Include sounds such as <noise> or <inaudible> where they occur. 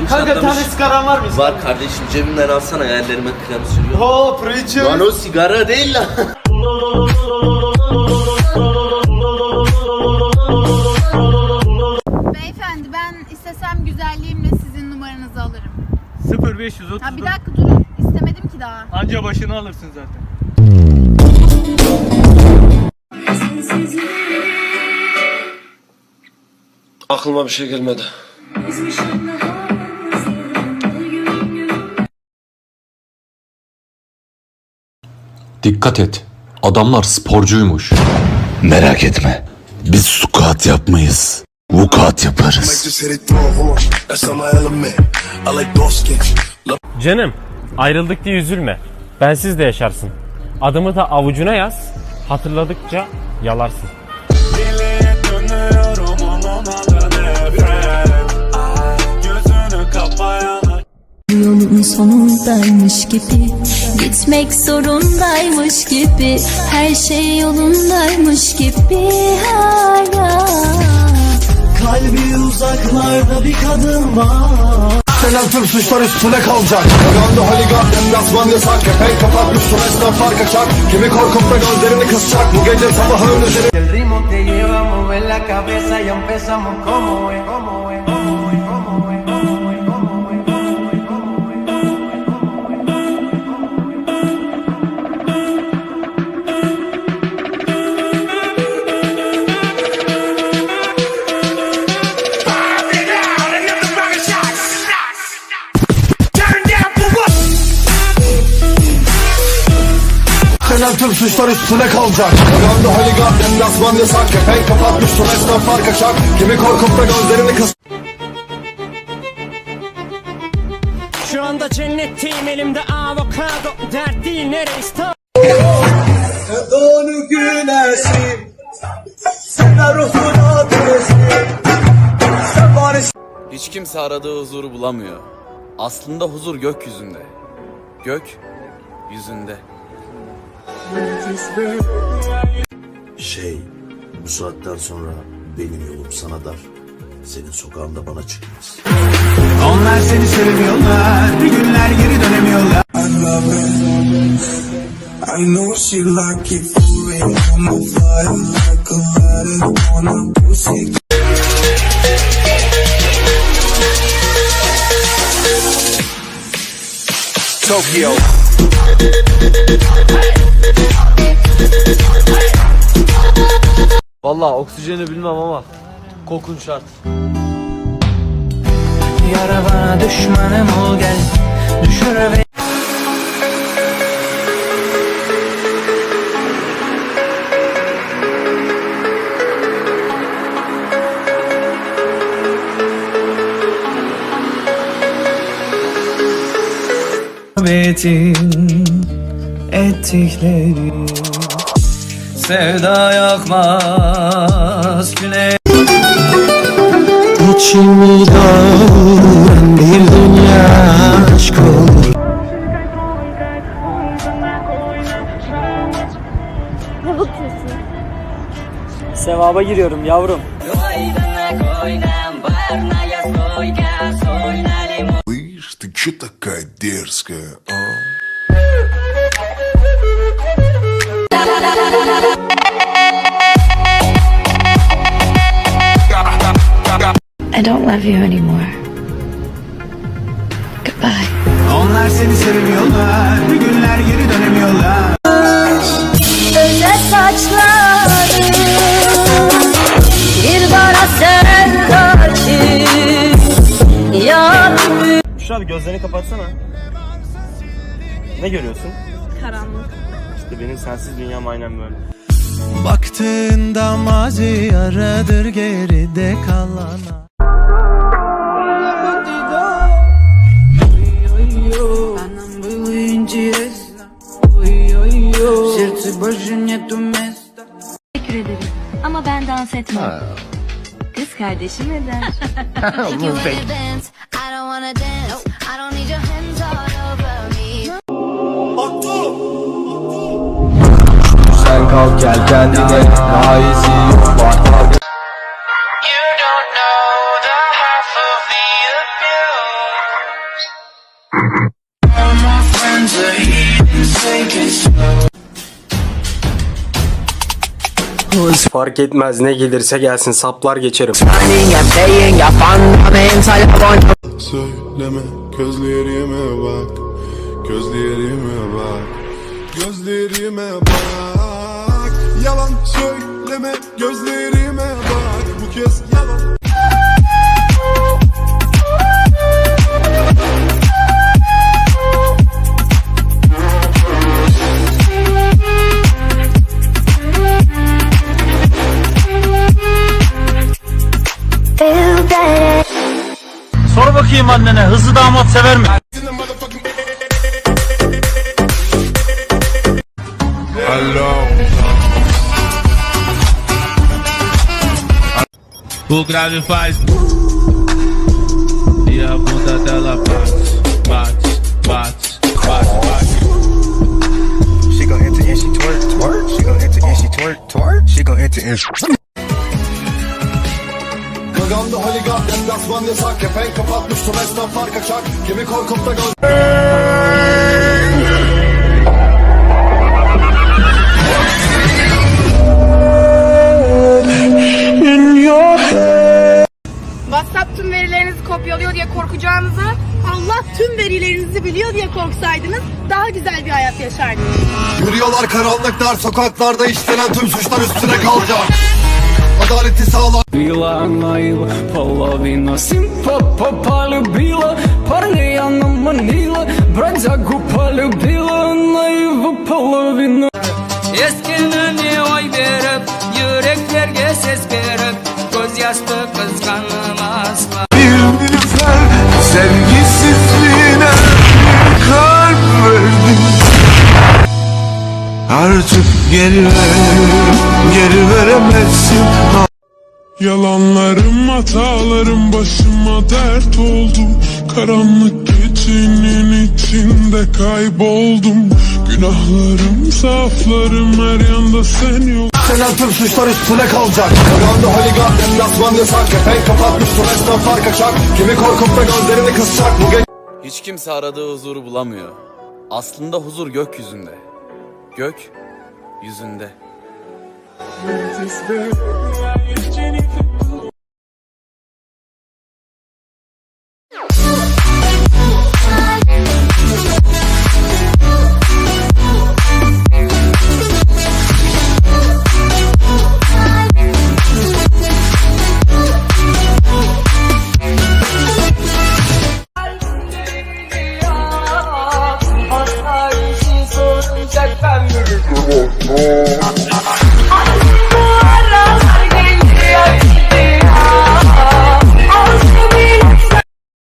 ellerim Kanka bir tane sigaran var mı? Var kardeşim cebimden alsana ya ellerime krem sürüyor. Oo preacher. Lan o sigara değil lan. Beyefendi ben istesem güzelliğimle sizin numaranızı alırım. 0530 Ha bir dakika durun. İstemedim ki daha. anca başını alırsın zaten. Aklıma bir şey gelmedi. Dikkat et. Adamlar sporcuymuş. Merak etme. Biz squat yapmayız. Vukuat yaparız. Canım ayrıldık diye üzülme. Bensiz de yaşarsın. Adımı da avucuna yaz. Hatırladıkça yalarsın. Yolun sonundaymış gibi Gitmek zorundaymış gibi Her şey yolundaymış gibi hala Kalbi uzaklarda bir kadın var. Selam tüm suçlar üstüne kalacak. Yandı holigan, emlazman yasak. Kepenk kapatmış, son esnaf fark açar. Kimi korkup da gözlerini kısacak. Bu gece sabaha öleceğim. El ritmo te lleva a mover la cabeza y empezamos es, como es, tüm suçlar üstüne kalacak. Yandı holigan, emlazman yasak. Kepenk kapatmış, son esnaf fark açar. Kimi korkup da gözlerini kısacak. Şu anda cennetteyim elimde avokado. Dert değil nereyiz tam. Donu güneşim Sana ruhuna adresim Sen bari Hiç kimse aradığı huzuru bulamıyor. Aslında huzur gökyüzünde. Gök yüzünde. Şey, bu saatten sonra benim yolum sana dar. Senin sokağında bana çıkmaz. Onlar seni sevmiyorlar Bir günler geri dönemiyorlar I know she like it for real. I'm on fire like a lighter on a pussy. Tokyo. Vallahi oksijeni bilmem ama kokun şart. Yara bana düşmanım ol gel Düşür ve Betin ettikleri Sevda yakmaz güne İçimi dolduran bir dünya aşk olur Sevaba giriyorum yavrum. Слышь, ты чё такая дерзкая, а? I don't love you anymore Goodbye Onlar seni sevmiyorlar Bir günler geri dönemiyorlar Öze saçları Bir bana sen karşı Yar Şu abi gözlerini kapatsana. Ne görüyorsun? Karanlık. İşte benim sensiz dünyam aynen böyle. Baktığında mazi aradır geride kalana Teşekkür ederim. Ama ben dans etmem. Kız kardeşim eder <laughs> Gel kendine daha iyisi fark etmez ne gelirse gelsin saplar geçerim. Söyleme gözlerime bak. Gözlerime bak. Gözlerime bak. Yalan söyleme gözlerime bak. Bu kez yalan. Sor bakayım annene hızlı damat sever mi? O grave faz e a bunda dela bate, bate, bate, bate, bate. She gon' enter and she twerk, twerk. She gon' enter and she twerk, twerk. She gon' enter and she... Gaganda holigan deplasman yasak Kepenk kapatmıştım esnaflar kaçak Kimi korkup da göz verilerinizi kopyalıyor diye korkacağınızı Allah tüm verilerinizi biliyor diye korksaydınız daha güzel bir hayat yaşardınız. Yürüyorlar karanlık dar sokaklarda işlenen tüm suçlar üstüne kalacak Adaleti sağlar Bila naila, polovina simpa pa полюбила Парня она манила, бродягу полюбила Наиву половину Eskileni oy verip, yüreklerge ses geri ver, geri veremezsin. Yalanlarım hatalarım başıma dert oldu. Karanlık gecenin içinde kayboldum. Günahlarım saflarım her yanda sen yok. Senen tüm suçlar üstüne kalacak. Gaganda holigan deplasman yasak Kepenk kapatmıştım esnaflar kaçak Kimi korkup da gözlerini kısacak Bu gece. Hiç kimse aradığı huzuru bulamıyor. Aslında huzur gökyüzünde. Gök yüzünde.